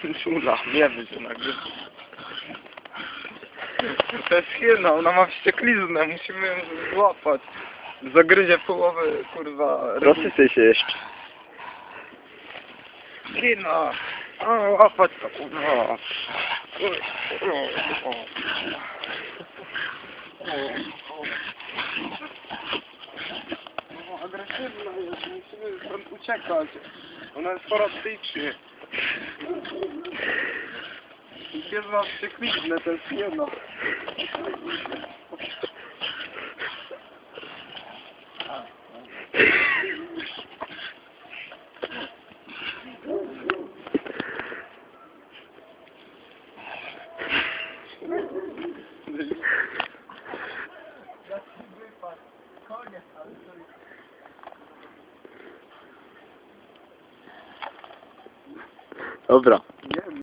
Czula, nie będzie nagrywa. To jest hiena, ona ma wściekliznę, musimy ją złapać. Zagryzie połowę, kurwa. Rozsycaj się jeszcze. Hiena! O, łapać to, kurwa. No, agresywna jest, musimy stąd uciekać. Ona jest parastycznie. Pies ma wściekliznę, to jest hiena. Dobra.